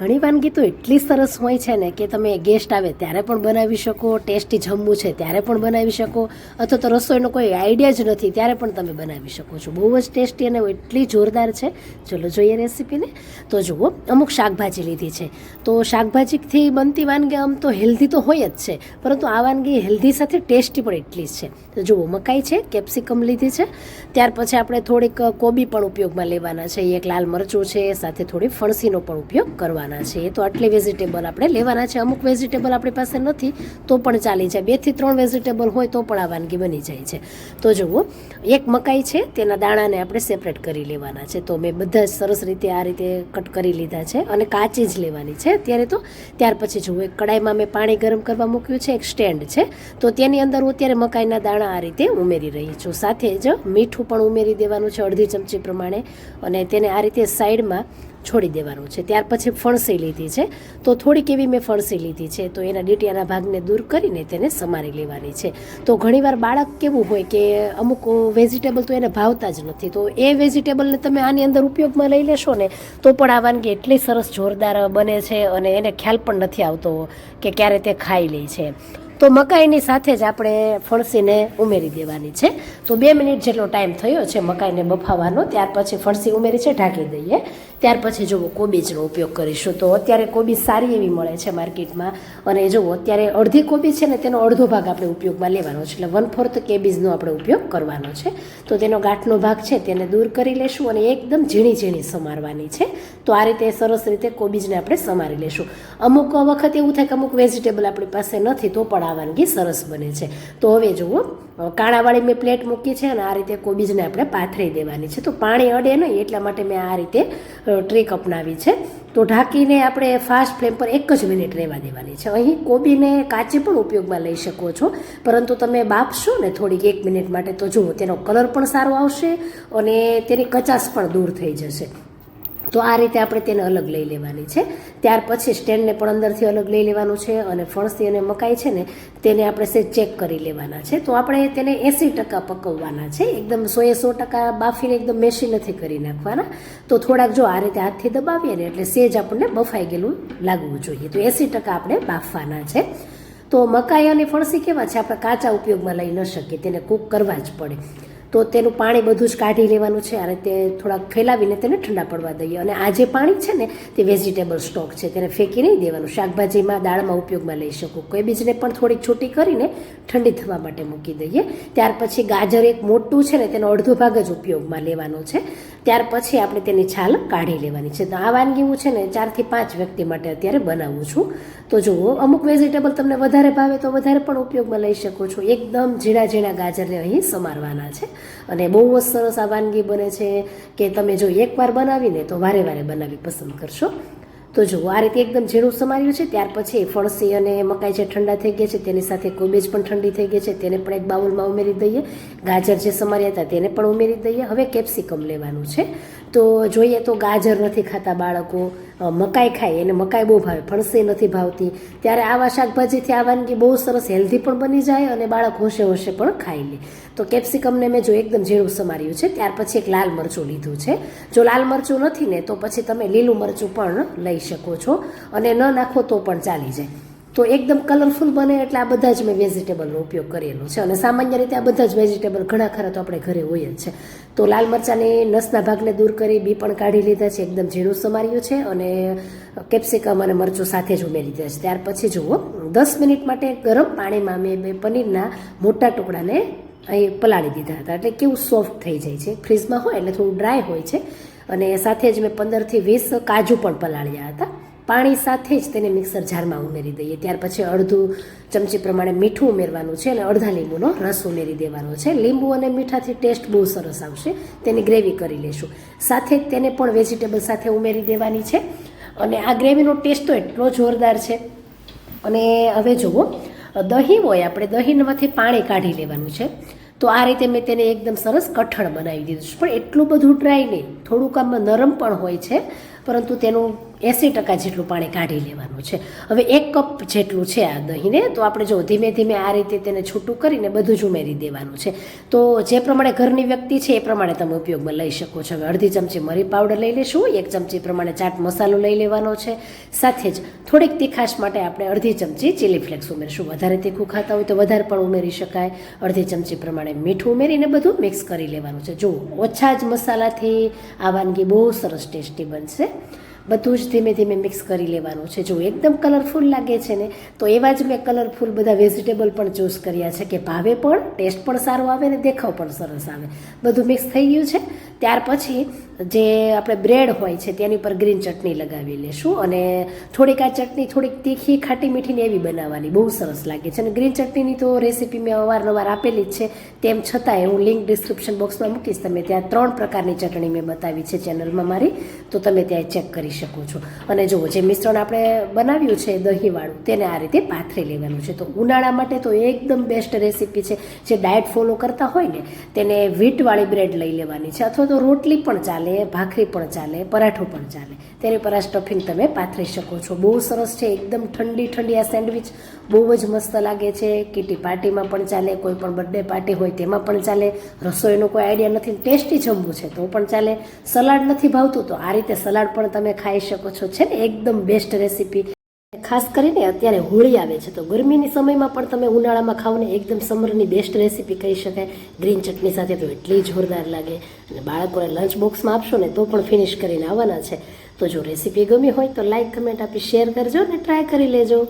ઘણી વાનગી તો એટલી સરસ હોય છે ને કે તમે ગેસ્ટ આવે ત્યારે પણ બનાવી શકો ટેસ્ટી જમવું છે ત્યારે પણ બનાવી શકો, અથવા તો રસોઈનો કોઈ આઈડિયા જ નથી ત્યારે પણ તમે બનાવી શકો છો. બહુ જ ટેસ્ટી અને એટલી જોરદાર છે. ચલો જોઈએ રેસીપીને તો જુઓ, અમુક શાકભાજી લીધી છે. તો શાકભાજીથી બનતી વાનગી આમ તો હેલ્ધી તો હોય જ છે, પરંતુ આ વાનગી હેલ્ધી સાથે ટેસ્ટી પણ એટલી જ છે. તો જુઓ, મકાઈ છે કેપ્સિકમ લીધી છે. ત્યાર પછી આપણે થોડીક કોબી પણ ઉપયોગમાં લેવાના છે. એક લાલ મરચું છે, સાથે થોડી ફણસીનો પણ ઉપયોગ કરવાના છે. એ તો આટલી વેજીટેબલ આપણે લેવાના છે. અમુક વેજીટેબલ આપણી પાસે નથી, તો પણ ચાલી જાય. બેથી ત્રણ વેજીટેબલ હોય તો પણ આ વાનગી બની જાય છે. તો જુઓ, એક મકાઈ છે, તેના દાણાને આપણે સેપરેટ કરી લેવાના છે. તો મેં બધા જ સરસ રીતે આ રીતે કટ કરી લીધા છે અને કાચી જ લેવાની છે. ત્યારે તો ત્યાર પછી જુઓ, એક કડાઈમાં મેં પાણી ગરમ કરવા મૂક્યું છે, એક સ્ટેન્ડ છે. તો તેની અંદર હું અત્યારે મકાઈના દાણા આ રીતે ઉમેરી રહી છું. સાથે જ મીઠું પણ ઉમેરી દેવાનું છે અડધી ચમચી પ્રમાણે અને તેને આ રીતે સાઈડમાં છોડી દેવાનું છે. ત્યાર પછી ફણસી લીધી છે. તો થોડીક એવી મેં ફણસી લીધી છે. તો એના ડીટીયાના ભાગને દૂર કરીને તેને સમારી લેવાની છે. તો ઘણીવાર બાળક કેવું હોય કે અમુક વેજીટેબલ તો એને ભાવતા જ નથી. તો એ વેજીટેબલને તમે આની અંદર ઉપયોગમાં લઈ લેશો ને, તો પણ આ વાનગી એટલી સરસ જોરદાર બને છે અને એને ખ્યાલ પણ નથી આવતો કે ક્યારે તે ખાઈ લે છે. તો મકાઈની સાથે જ આપણે ફણસીને ઉમેરી દેવાની છે. તો બે મિનિટ જેટલો ટાઈમ થયો છે મકાઈને બફાવાનો, ત્યાર પછી ફણસી ઉમેરી છે, ઢાંકી દઈએ. ત્યાર પછી જુઓ કોબીજનો ઉપયોગ કરીશું. તો અત્યારે કોબીજ સારી એવી મળે છે માર્કેટમાં. અને જુઓ અત્યારે અડધી કોબી છે ને તેનો અડધો ભાગ આપણે ઉપયોગમાં લેવાનો છે. એટલે વન ફોર્થ કેબીજનો આપણે ઉપયોગ કરવાનો છે. તો તેનો ગાંઠનો ભાગ છે તેને દૂર કરી લેશું અને એકદમ ઝીણી ઝીણી સમારવાની છે. તો આ રીતે સરસ રીતે કોબીજને આપણે સમારી લેશું. અમુક વખત એવું થાય કે અમુક વેજીટેબલ આપણી પાસે નથી, તો પણ આ વાનગી સરસ બને છે. તો હવે જુઓ કાણાવાળી મેં પ્લેટ મૂકી છે અને આ રીતે કોબીજને આપણે પાથરી દેવાની છે. તો પાણી અડે નહીં, એટલા માટે મેં આ રીતે ટ્રીક અપનાવી છે. તો ઢાંકીને આપણે ફાસ્ટ ફ્લેમ પર એક જ મિનિટ રહેવા દેવાની છે. અહીં કોબીને કાચી પણ ઉપયોગમાં લઈ શકો છો. પરંતુ તમે બાફશો ને થોડીક એક મિનિટ માટે તો જુઓ, તેનો કલર પણ સારો આવશે અને તેની કચાશ પણ દૂર થઈ જશે. તો આ રીતે આપણે તેને અલગ લઈ લેવાની છે. ત્યાર પછી સ્ટેન્ડને પણ અંદરથી અલગ લઈ લેવાનું છે અને ફણસી અને મકાઈ છે ને તેને આપણે સે ચેક કરી લેવાના છે. તો આપણે તેને એંસી ટકા પકવવાના છે. એકદમ સોએ સો ટકા બાફીને એકદમ મેશી નથી કરી નાખવાના. તો થોડાક જો આ રીતે હાથથી દબાવીએ ને એટલે સેજ આપણને બફાઈ ગયેલું લાગવું જોઈએ. તો એંસી ટકા આપણે બાફવાના છે. તો મકાઈ અને ફણસી કેવા છે? આપણે કાચા ઉપયોગમાં લઈ ન શકીએ. તેને કૂક કરવા જ પડે. તો તેનું પાણી બધું જ કાઢી લેવાનું છે આ રીતે થોડાક ફેલાવીને તેને ઠંડા પડવા દઈએ. અને આ જે પાણી છે ને, તે વેજીટેબલ સ્ટોક છે, તેને ફેંકી નહીં દેવાનું. શાકભાજીમાં દાળમાં ઉપયોગમાં લઈ શકું. કોઈ બીજને પણ થોડીક છૂટી કરીને ઠંડી થવા માટે મૂકી દઈએ. ત્યાર પછી ગાજર એક મોટું છે ને, તેનો અડધો ભાગ જ ઉપયોગમાં લેવાનો છે. ત્યાર પછી આપણે તેની છાલ કાઢી લેવાની છે. તો આ વાનગી હું છે ને ચારથી પાંચ વ્યક્તિ માટે અત્યારે બનાવું છું. તો જુઓ, અમુક વેજીટેબલ તમને વધારે ભાવે તો વધારે પણ ઉપયોગમાં લઈ શકો છો. એકદમ ઝીણા ઝીણા ગાજરને અહીં સમારવાના છે. અને બહુ જ સરસ આ વાનગી બને છે કે તમે જો એકવાર બનાવીને તો વારે વારે બનાવી પસંદ કરશો. તો જુઓ, આ રીતે એકદમ ઝીણું સમાર્યું છે, ત્યાર પછી ફણસી અને મકાઈ જે ઠંડા થઈ ગયા છે, તેની સાથે કોબીજ પણ ઠંડી થઈ ગઈ છે, તેને પણ એક બાઉલમાં ઉમેરી દઈએ. ગાજર જે સમાર્યા હતા તેને પણ ઉમેરી દઈએ. હવે કેપ્સિકમ લેવાનું છે. તો જોઈએ તો ગાજર નથી ખાતા બાળકો. મકાઈ ખાય, એને મકાઈ બહુ ભાવે ફણસી નથી ભાવતી. ત્યારે આવા શાકભાજીથી આ વાનગી બહુ સરસ હેલ્ધી પણ બની જાય અને બાળક હોશે હોશે પણ ખાઈ લે. તો કેપ્સિકમને મેં જો એકદમ ઝીણું સમાર્યું છે, ત્યાર પછી એક લાલ મરચું લીધું છે. જો લાલ મરચું નથી ને, તો પછી તમે લીલું મરચું પણ લઈ શકો છો અને ન નાખો તો પણ ચાલી જાય. તો એકદમ કલરફુલ બને એટલે આ બધા જ મેં વેજીટેબલનો ઉપયોગ કરેલો છે. અને સામાન્ય રીતે આ બધા જ વેજીટેબલ ઘણા ખરા તો આપણે ઘરે હોય જ છે. તો લાલ મરચાંની નસના ભાગને દૂર કરી બી પણ કાઢી લીધા છે. એકદમ ઝીણું સમાર્યું છે અને કેપ્સિકમ અને મરચું સાથે જ ઉમેરી દીધા છે. ત્યાર પછી જુઓ, દસ મિનિટ માટે ગરમ પાણીમાં મેં બે પનીરના મોટા ટુકડાને અહીં પલાળી દીધા હતા. એટલે કેવું સોફ્ટ થઈ જાય છે. ફ્રીજમાં હોય એટલે થોડું ડ્રાય હોય છે. અને સાથે જ મેં પંદરથી વીસ કાજુ પણ પલાળ્યા હતા. પાણી સાથે જ તેને મિક્સર જારમાં ઉમેરી દઈએ. ત્યાર પછી અડધું ચમચી પ્રમાણે મીઠું ઉમેરવાનું છે અને અડધા લીંબુનો રસ ઉમેરી દેવાનો છે. લીંબુ અને મીઠાથી ટેસ્ટ બહુ સરસ આવશે. તેની ગ્રેવી કરી લેશું. સાથે તેને પણ વેજીટેબલ સાથે ઉમેરી દેવાની છે. અને આ ગ્રેવીનો ટેસ્ટ તો એટલો જોરદાર છે. અને હવે જુઓ, દહીં હોય આપણે દહીંમાંથી પાણી કાઢી લેવાનું છે. તો આ રીતે મેં તેને એકદમ સરસ કઠણ બનાવી દીધું છે. પણ એટલું બધું ડ્રાય નહીં. થોડુંક આમ નરમ પણ હોય છે. પરંતુ તેનું એંસી ટકા જેટલું પાણી કાઢી લેવાનું છે. હવે એક કપ જેટલું છે આ દહીંને, તો આપણે જો ધીમે ધીમે આ રીતે તેને છૂટું કરીને બધું જ ઉમેરી દેવાનું છે. તો જે પ્રમાણે ઘરની વ્યક્તિ છે, એ પ્રમાણે તમે ઉપયોગમાં લઈ શકો છો. હવે અડધી ચમચી મરી પાવડર લઈ લેશું, એક ચમચી પ્રમાણે ચાટ મસાલો લઈ લેવાનો છે. સાથે જ થોડીક તીખાશ માટે આપણે અડધી ચમચી ચીલી ફ્લેક્સ ઉમેરીશું. વધારે તીખું ખાતા હોય તો વધારે પણ ઉમેરી શકાય. અડધી ચમચી પ્રમાણે મીઠું ઉમેરીને બધું મિક્સ કરી લેવાનું છે. જો ઓછા જ મસાલાથી આ વાનગી બહુ સરસ ટેસ્ટી બનશે. બધું જ ધીમે ધીમે મિક્સ કરી લેવાનું છે. જો એકદમ કલરફુલ લાગે છે ને, તો એવા જ મેં કલરફુલ બધા વેજીટેબલ પણ ચૂઝ કર્યા છે કે ભાવે પણ ટેસ્ટ પણ સારો આવે ને દેખાવ પણ સરસ આવે. બધું મિક્સ થઈ ગયું છે. ત્યાર પછી જે આપણે બ્રેડ હોય છે તેની પર ગ્રીન ચટણી લગાવી લેશું અને થોડીક આ ચટણી થોડીક તીખી, ખાટી મીઠીને એવી બનાવવાની. બહુ સરસ લાગે છે. અને ગ્રીન ચટણીની તો રેસીપી મેં અવારનવાર આપેલી જ છે. તેમ છતાંય હું લિંક ડિસ્ક્રિપ્શન બોક્સમાં મૂકીશ. તમે ત્યાં ત્રણ પ્રકારની ચટણી મેં બતાવી છે ચેનલમાં મારી. તો તમે ત્યાં ચેક કરી શકો છો. અને જુઓ, જે મિશ્રણ આપણે બનાવ્યું છે દહીંવાળું, તેને આ રીતે પાથરી લેવાનું છે. તો ઉનાળા માટે તો એકદમ બેસ્ટ રેસીપી છે. જે ડાયટ ફોલો કરતા હોય ને, તેને વીટવાળી બ્રેડ લઈ લેવાની છે. અથવા તો રોટલી પણ ચાલે ભાખરી પણ ચાલે, પરાઠો પણ ચાલે. તેની પર આ સ્ટફિંગ તમે પાથરી શકો છો. બહુ સરસ છે, એકદમ ઠંડી ઠંડી આ સેન્ડવિચ. બહુ જ મસ્ત લાગે છે. કીટી પાર્ટીમાં પણ ચાલે, કોઈ પણ બર્થડે પાર્ટી હોય તેમાં પણ ચાલે. રસોઈનો કોઈ આઈડિયા નથી ટેસ્ટી જમવું છે તો પણ ચાલે. સલાડ નથી ભાવતું, તો આ રીતે સલાડ પણ તમે ખાઈ શકો છો. છે ને, એકદમ બેસ્ટ રેસીપી ખાસ કરીને અત્યારે હોળી આવે છે, તો ગરમીની સમયમાં પણ તમે ઉનાળામાં ખાઓ ને એકદમ સમરની બેસ્ટ રેસીપી કહી શકાય. ગ્રીન ચટણી સાથે તો એટલી જોરદાર લાગે. અને બાળકોને લંચ બોક્સમાં આપશો ને તો પણ ફિનિશ કરીને આવવાના છે. તો જો રેસીપી ગમી હોય તો લાઇક કમેન્ટ આપી શેર કરજો અને ટ્રાય કરી લેજો.